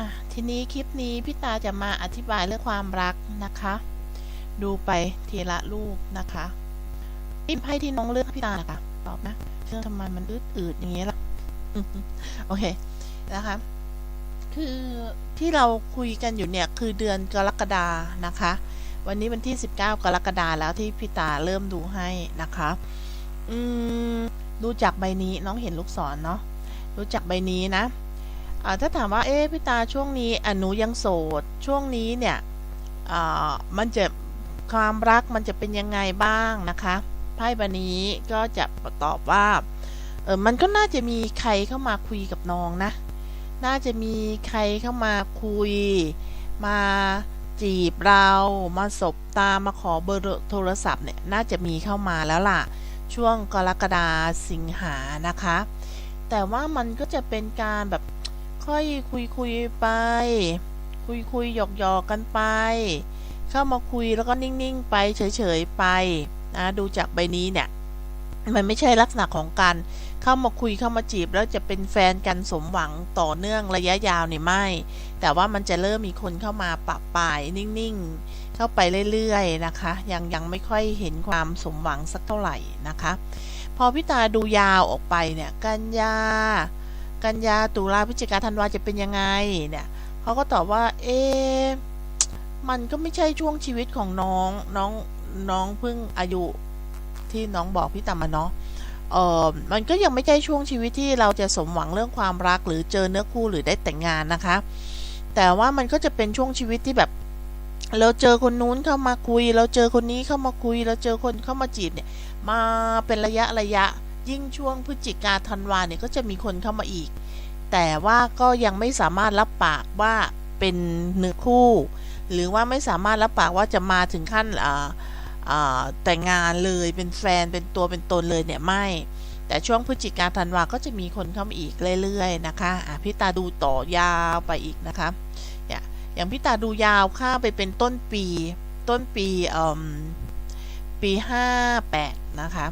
อะทีนี้คลิปนี้พี่ตาจะมาอธิบายเรื่องความรักนะคะ ดูไปทีละรูปนะคะอิมไพ่ที่น้องเลือกพี่ตานะคะตอบนะเรื่อทำไมมันอืดอืดๆอย่างนี้ล่ะโอเคนะคะ คือที่เราคุยกันอยู่เนี่ยคือเดือนกรกฎานะคะ วันนี้วันที่ 19 กรกฎาแล้วที่พี่ตาเริ่มดูให้นะคะ อืมดูจากใบนี้น้องเห็นลูกศรเนาะดูจากใบนี้นะ ถ้าถามว่าเอ๊ะพี่ตาช่วงนี้อะหนูยังโสด ช่วงนี้เนี่ยมันจะความรักมันจะเป็นยังไงบ้างนะคะไพ่ใบนี้ก็จะตอบว่าเออมันก็น่าจะมีใครเข้ามาคุยกับน้องนะ น่าจะมีใครเข้ามาคุย มาจีบเรา มาสบตา มาขอเบอร์โทรศัพท์เนี่ย น่าจะมีเข้ามาแล้วล่ะ ช่วงกรกฎาสิงหานะคะ แต่ว่ามันก็จะเป็นการแบบ ค่อยคุยคุยไป คุยคุยหยอกหยอกกันไป เข้ามาคุยแล้วก็นิ่งๆไปเฉยๆไปนะดูจากใบนี้เนี่ยมันไม่ใช่ลักษณะของการเข้ามาคุยเข้ามาจีบ แล้วจะเป็นแฟนกันสมหวังต่อเนื่องระยะยาวเนี่ยไม่ แต่ว่ามันจะเริ่มมีคนเข้ามาปรับปลายนิ่งๆ เข้าไปเรื่อยๆนะคะ ยังยังไม่ค่อยเห็นความสมหวังสักเท่าไหร่นะคะ พอพี่ตาดูยาวออกไปเนี่ยกันยา กันยาตุลาพฤศจิกาธันวาจะเป็นยังไงเนี่ยเขาก็ตอบว่า เอ๊ะมันก็ไม่ใช่ช่วงชีวิตของน้องน้องน้องเพิ่งอายุที่น้องบอกพี่ตามาเนาะเออมันก็ยังไม่ใช่ช่วงชีวิตที่เราจะสมหวังเรื่องความรัก หรือเจอเนื้อคู่หรือได้แต่งงานนะคะ แต่ว่ามันก็จะเป็นช่วงชีวิตที่แบบ เราเจอคนนู้นเข้ามาคุย เราเจอคนนี้เข้ามาคุย เราเจอคนเข้ามาจีบเนี่ย มาเป็นระยะระยะ ยิ่งช่วงพฤศจิกาธันวาเนี่ยก็จะมีคนเข้ามาอีก แต่ว่าก็ยังไม่สามารถรับปากว่าเป็นเนื้อคู่ หรือว่าไม่สามารถรับปากว่าจะมาถึงขั้นแต่งงานเลยเป็นแฟนเป็นตัวเป็นตนเลยเนี่ยไม่ แต่ช่วงพฤศจิกาธันวาก็จะมีคนเข้ามาอีกเรื่อยๆนะคะะพี่ตาดูต่อยาวไปอีกนะคะอย่างพี่ตาดูยาวข้าไปเป็นต้นปีต้นปีปีห้าแปดนะคะ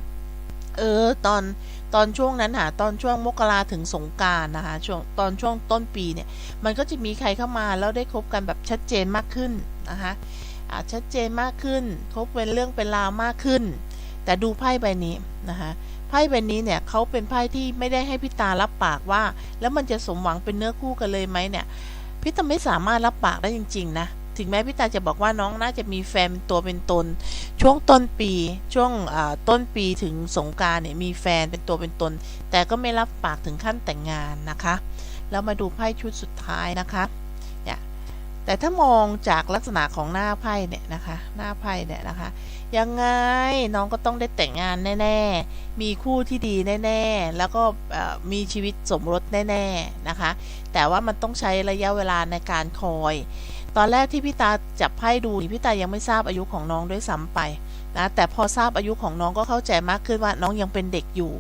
เออตอนตอนช่วงนั้นหาตอนช่วงมกราถึงสงการนะคะช่วงตอนช่วงต้นปีเนี่ยมันก็จะมีใครเข้ามาแล้วได้คบกันแบบชัดเจนมากขึ้นนะคะอ่าชัดเจนมากขึ้นคบเป็นเรื่องเป็นราวมากขึ้น แต่ดูไพ่ใบนี้นะคะไพ่ใบนี้เนี่ยเขาเป็นไพ่ที่ไม่ได้ให้พิตารับปากว่า แล้วมันจะสมหวังเป็นเนื้อคู่กันเลยไหมเนี่ยพิตาไม่สามารถรับปากได้จริง ๆ นะ ถึงแม้พิตาจะบอกว่าน้องน่าจะมีแฟนเป็นตัวเป็นตน ช่วงต้นปีช่วงต้นปีถึงสงการเนี่ยมีแฟนเป็นตัวเป็นตน แต่ก็ไม่รับปากถึงขั้นแต่งงานนะคะ แล้วมาดูไพ่ชุดสุดท้ายนะคะเนี่ยแต่ถ้ามองจากลักษณะของหน้าไพ่เนี่ยนะคะ หน้าไพ่เนี่ยนะคะ ยังไงน้องก็ต้องได้แต่งงานแน่ ๆ มีคู่ที่ดีแน่ ๆ แล้วก็มีชีวิตสมรสแน่ ๆ นะคะ แต่ว่ามันต้องใช้ระยะเวลาในการคอย ตอนแรกที่พี่ตาจับไพ่ดูพี่ตายังไม่ทราบอายุของน้องด้วยซ้ำไปนะแต่พอทราบอายุของน้องก็เข้าใจมากขึ้นว่าน้องยังเป็นเด็กอยู่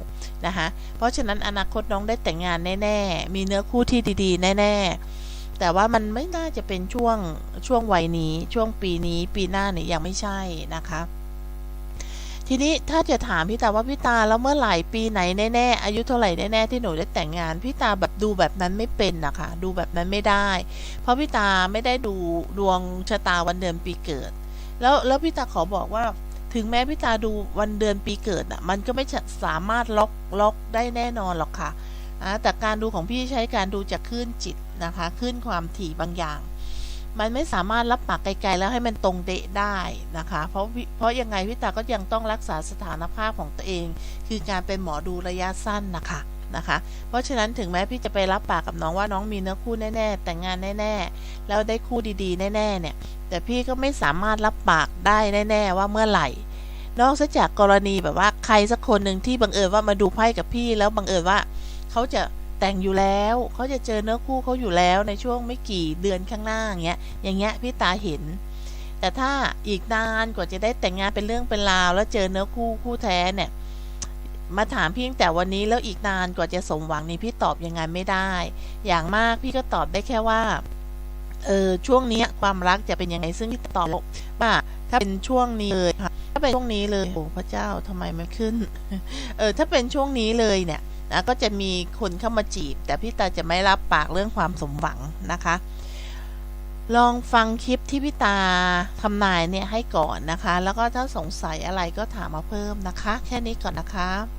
นะคะเพราะฉะนั้นอนาคตน้องได้แต่งงานแน่ ๆ มีเนื้อคู่ที่ดีๆ แน่ ๆ แต่ว่ามันไม่น่าจะเป็นช่วงช่วงวัยนี้ช่วงปีนี้ปีหน้าเนี่ยยังไม่ใช่นะคะ ทีนี้ถ้าจะถามพี่ตาว่าพี่ตาแล้วเมื่อไหร่ปีไหนแน่ๆอายุเท่าไหร่แน่ๆที่หนูได้แต่งงานพี่ตาแบบดูแบบนั้นไม่เป็นนะคะดูแบบนั้นไม่ได้ เพราะพี่ตาไม่ได้ดูดวงชะตาวันเดือนปีเกิด แล้วแล้วพี่ตาขอบอกว่า ถึงแม้พี่ตาดูวันเดือนปีเกิดอะ มันก็ไม่สามารถล็อกล็อกได้แน่นอนหรอกค่ะแต่การดูของพี่ใช้การดูจากคลื่นจิตนะคะคลื่นความถี่บางอย่าง มันไม่สามารถรับปากไกลๆแล้วให้มันตรงเดะได้นะคะ เพราะเพราะยังไงพี่ตาก็ยังต้องรักษาสถานภาพของตัวเอง คือการเป็นหมอดูระยะสั้นนะคะนะคะ เพราะฉะนั้นถึงแม้พี่จะไปรับปากกับน้องว่าน้องมีเนื้อคู่แน่ๆ แต่งงานแน่ๆ แล้วได้คู่ดีๆ แน่ๆเนี่ย แต่พี่ก็ไม่สามารถรับปากได้แน่ๆว่าเมื่อไหร่ นอกจากกรณีแบบว่าใครสักคนหนึ่งที่บังเอิญว่ามาดูไพ่กับพี่แล้วบังเอิญว่าเขาจะ แต่งอยู่แล้วเขาจะเจอเนื้อคู่เขาอยู่แล้วในช่วงไม่กี่เดือนข้างหน้าอย่างเงี้ยอย่างเงี้ยพี่ตาเห็น แต่ถ้าอีกนานกว่าจะได้แต่งงานเป็นเรื่องเป็นราว แล้วเจอเนื้อคู่คู่แท้เนี่ยมาถามพี่ตั้งแต่วันนี้แล้วอีกนานกว่าจะสมหวังนี่พี่ตอบยังไงไม่ได้ อย่างมากพี่ก็ตอบได้แค่ว่าเออช่วงนี้ความรักจะเป็นยังไงซึ่งพี่ตอบว่าถ้าเป็นช่วงนี้เลยค่ะถ้าเป็นช่วงนี้เลยโอ้พระเจ้าทำไมมันขึ้น เออถ้าเป็นช่วงนี้เลยเนี่ย นะก็จะมีคนเข้ามาจีบ แต่พี่ตาจะไม่รับปากเรื่องความสมหวังนะคะ ลองฟังคลิปที่พี่ตาทำนายเนี่ยให้ก่อนนะคะ แล้วก็ถ้าสงสัยอะไรก็ถามมาเพิ่มนะคะ แค่นี้ก่อนนะคะ